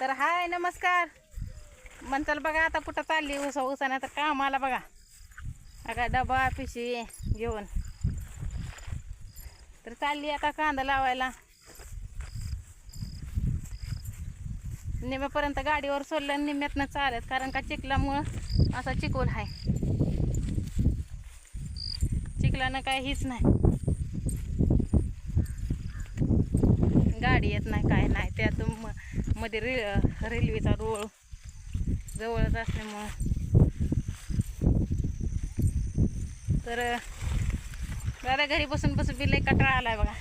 तर हाय नमस्कार. म्हणताल बघा आता कुठं चालली? उसा उसाने तर कामाला बघा. अगा डबा पिशी घेऊन. तर चालली आता कांदा लावायला. निम्यापर्यंत गाडीवर सोडलं आणि निम्यातनं चालत कारण का चिखलामुळं असा चिकोल आहे. चिखलानं काय हीच नाही. गाडी येत नाही काय नाही. त्यातून मध्ये रे रेल्वेचा रोळ जवळच असल्यामुळं. तर दादा घरी बसून बसून बिल कटाळा आलाय बघा.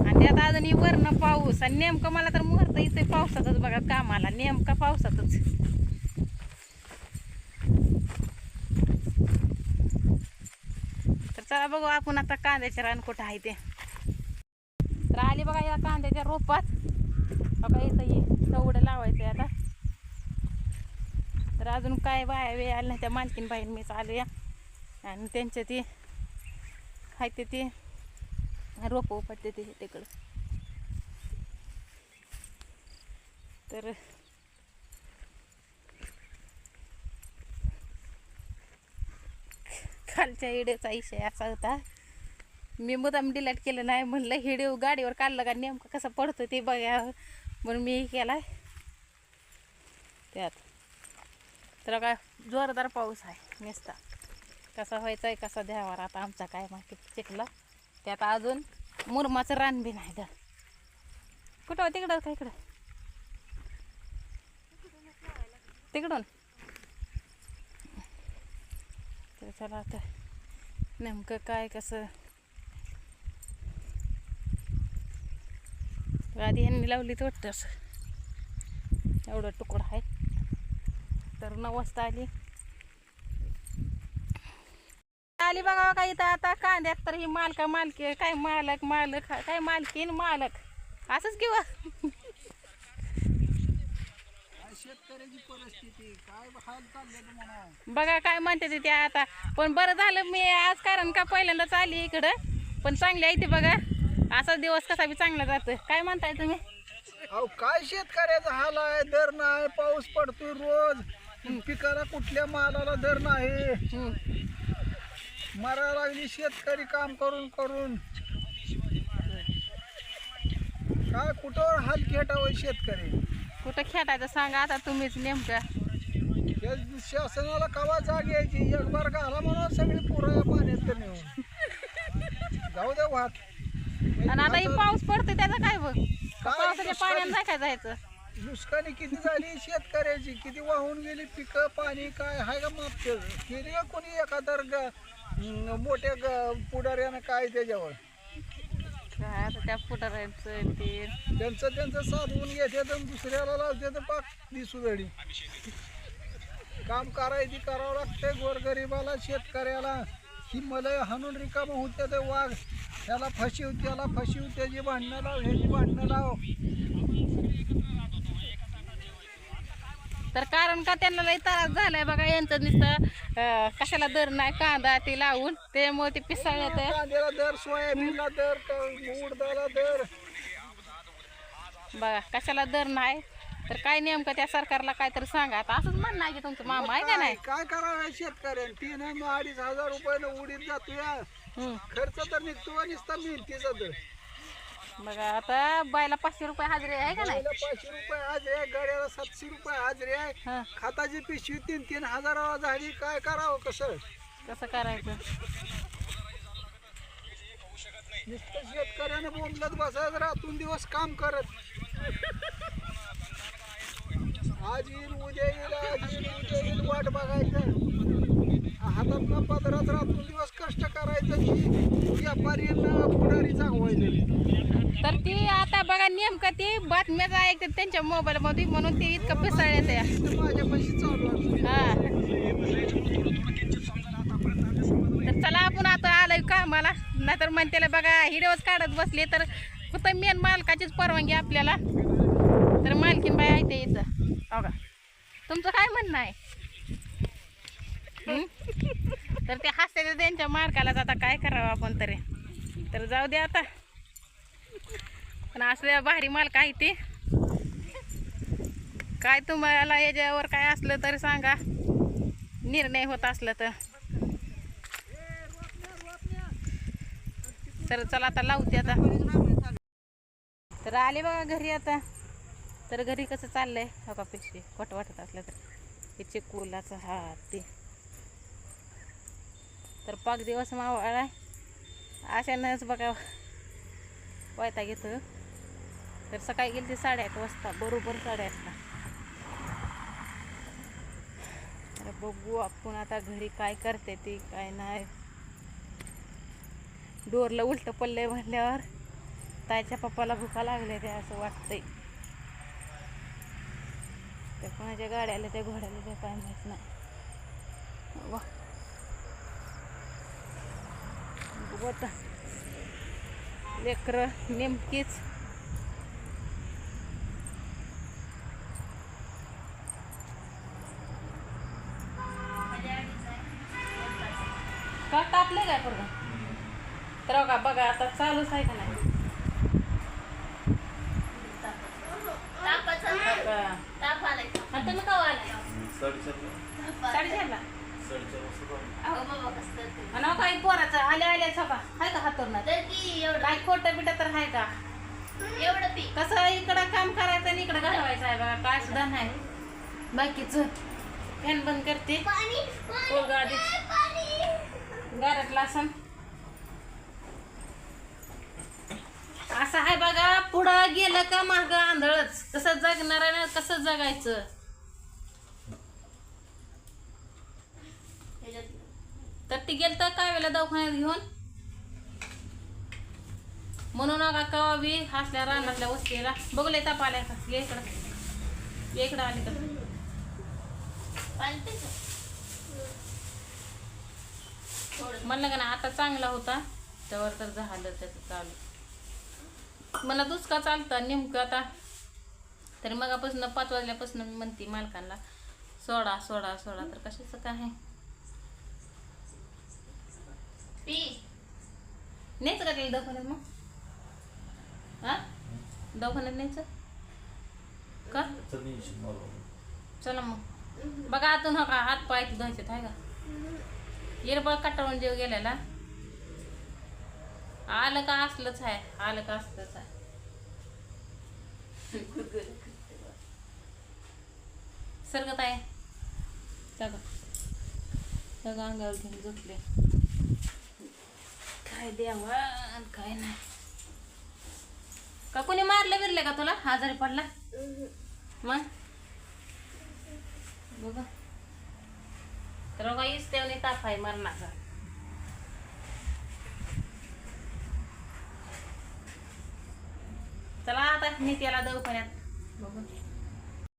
आणि त्यात अजून वरण वरनं पाऊस आणि नेमकं मला तर मुहूर्त इथे पावसातच बघा कामाला नेमका पावसातच. तर चला बघू आपण आता कांद्याचे रान कुठं आहे ते. तर आली बघा या कांद्याच्या रोपात. बघा इथं ये लावायचं आहे आता. तर अजून काय बाया वेळ आल्या नाही त्या मालकीन बाईन मीच चालू या. आणि त्यांच्या ती खायते ते रोपं उपटते ते तिकडं तर खालच्या इड्याचा विषय असा होता. मी मुदाम डिलीट केलं नाही म्हणलं हिडिओ गाडीवर काढलं का नेमकं कसं पडतं ते बघा म्हणून मी केला केलाय. त्यात. तर काय जोरदार पाऊस आहे नुसता. कसा व्हायचा आहे कसा द्यावा आता आमचा काय माहिती चिखला. त्यात अजून मुरमाचं रान बी नाही तर कुठं हो? तिकडं हो का इकडं? तिकडून. तर चला आता नेमकं काय कसं आधी यांनी लावली तर वाटतं असं. एवढं तुकडं आहे. तर नऊ वाजता आली. आली बघा हो का इथं आता कांद्यात तर ही मालका मालकी काय मालक मालक काय मालकीन मालक. असंच किंवा बघा काय म्हणते ते ते आता. पण बरं झालं मी आज कारण का पहिल्यांदाच आली इकडं. पण चांगली आहे ते बघा. असा दिवस कसा बी चांगला जातो काय म्हणताय तुम्ही? अहो काय शेतकऱ्याचा हाल आहे? दर नाही पाऊस पडतोय रोज. पिकाला कुठल्या मालाला दर नाही? हम्म. मरा लागली शेतकरी काम करून करून. काय कुठं हाल खेटावं शेतकरी? कुठं खेटायचं सांगा आता तुम्हीच नेमकं. शासनाला कवा जाग यायची? एक बार घाला म्हणून सगळी पुरा पाण्यात नेऊन. जाऊ दे वाहत आणि आता ही पाऊस पडतो त्याचं काय बघ? पावसाच्या? पाण्यानं नाही काय जायचं? नुकसानी किती झाली शेतकऱ्याची? किती वाहून गेली पिकं पाणी काय? हाय का माप त्याचं? केली? का कोणी एखादर ग- न- मोठ्या ग- पुढाऱ्यानं काय त्याच्यावर? काय आता त्या फुटारायचं ते. त्यांचं त्यांचं साधवून घेतात आणि दुसऱ्याला लावते तर पाक दिसू धडी काम करायची करावं लागतंय गोरगरिबाला शेतकऱ्याला. ही मलय हाणून रिकामं होते ते वाघ. त्याला फशीव त्याला फशीव त्याची भांडणं लाव ह्याची भांडणं लाव. तर कारण का त्यांना लई त्रास झालाय बघा यांचं नुसतं अं, कशाला दर नाही कांदा ते लावून त्यामुळे ते पिसाळलं तर. कांद्याला दर सोयाबीनला दर क- उडदाला दर. बघा कशाला दर नाही तर काय नेमकं त्या सरकारला काय तर सांगा. आता असंच म्हणणं आहे की तुमचं मामा आहे का नाही? काय करावं शेतकऱ्याने? तीन आणि अडीच हजार रुपयानं उडीत जातो या. हम्म. खर्च तर निघतो नुसता मेहनतीचा तर बघा आता बायला पाचशे रुपये हजरी आहे का नाही? पहिला पाचशे रुपये हाजरी आहे गाड्याला सातशे रुपये हाजरी आहे. हं, खताची पिशवी तीन तीन हजाराला झाली. काय करावं कसं? कसं करायचं? नुसतं शेतकऱ्यानं बोंबलत बसायचं रातून दिवस काम करत. आज येईल उद्या येईल आज येईल उद्या येईल वाट बघायचं. हातात पदरात रातून दिवस कष्ट करायचं की व्यापारी पुढारी चांगवायचं तर ती आता बघा नेमकं ती बातम्याच ऐकतात त्यांच्या मोबाईल मध्ये म्हणून ते इतकं पिसाळले इथं माझ्यापाशी चालू हा. तर चला आपण आता आलोय का मला नाहीतर म्हणतेला बघा हिडवच काढत बसले तर फक्त मेन मालकाचीच परवानगी आपल्याला. तर मालकीन बाई आहे ते इथं. हो का? तुमचं काय म्हणणं आहे? तर ते हसते त्यांच्या मालकालाच आता काय करावं आपण तरी? तर जाऊ दे आता. पण असल्या भारी मालक आहे ते? काय तुम्हाला याच्यावर काय असलं तरी सांगा. निर्णय होत असलं तर. तर चला आता लावते आता. तर आले बघा घरी आता. तर घरी कसं चाललं हो का पिशवी? खोट वाटत असलं तर. हे चिकुलाचं हा ते. तर पाच दिवस मावळा अशानंच बघा. वायता घेतो. तर सकाळी गेली ती साडेआठ वाजता बरोबर साडेआठला. तर बघू आपण आता घरी काय करते ती काय नाही. डोरला उलट पडलंय म्हणल्यावर ताईच्या पप्पाला भुका लागल्या ते असं वाटतंय. त्या कोणाच्या गाड्याला त्या घोड्याला त्या काय माहीत नाही. वा. आता. नेमकीच. का कापले काय पोरगा? तर बघा बघा आता चालूच आहे का नाही बघा. आणि तुम्ही का आलाय साडेचारला आणि अहो काही पोराचं आले आले का हाय का हातोरणार काय खोटं बिटं तर हाय का कसं इकडं काम करायचं आणि इकडं घालवायचं आहे बघा काय सुद्धा नाही. बाकीच फॅन बंद करते. गारटला असं असं आहे बघा पुढं गेलं का माग आंधळच. कसं जगणार आहे ना कसं जगायचं? तर ती गेलं तर काय वेळेला दवाखान्यात घेऊन? म्हणून नका कवा बी हसल्या रानातल्या वस्तीला. बघले ताप आल्या का? ये इकडं. इकडं आली तर म्हणलं का ना आता चांगला होता. त्यावर तर झालं त्याचं चालू. मला दुसका चालता नेमकं आता. तरी मगापासून पाच वाजल्यापासून मी म्हणते मालकांना सोडा सोडा सोडा तर कशाचं काय? आहे न्यायचं का तिला दवाखान्यात मग? हा? दवाखान्यात न्यायचं? का? चला मग. बघा आतून हो का हात पाय धुवायचे आहे का? येरबळ कटाळून जेव गेलेला. आलं का असलंच आहे आलं का असलंच आहे सरगत आहे सगळं सगळं अंगावर घेऊन झोपले. काय द्यावा आणि काय नाही. का कोणी मारलं बिरलं का तुला? आजारी पडला? मग? बघा. तर बघा इस्तेवने ताप आहे मरणाचा. चला आता मी त्याला दवाखान्यात. बघू.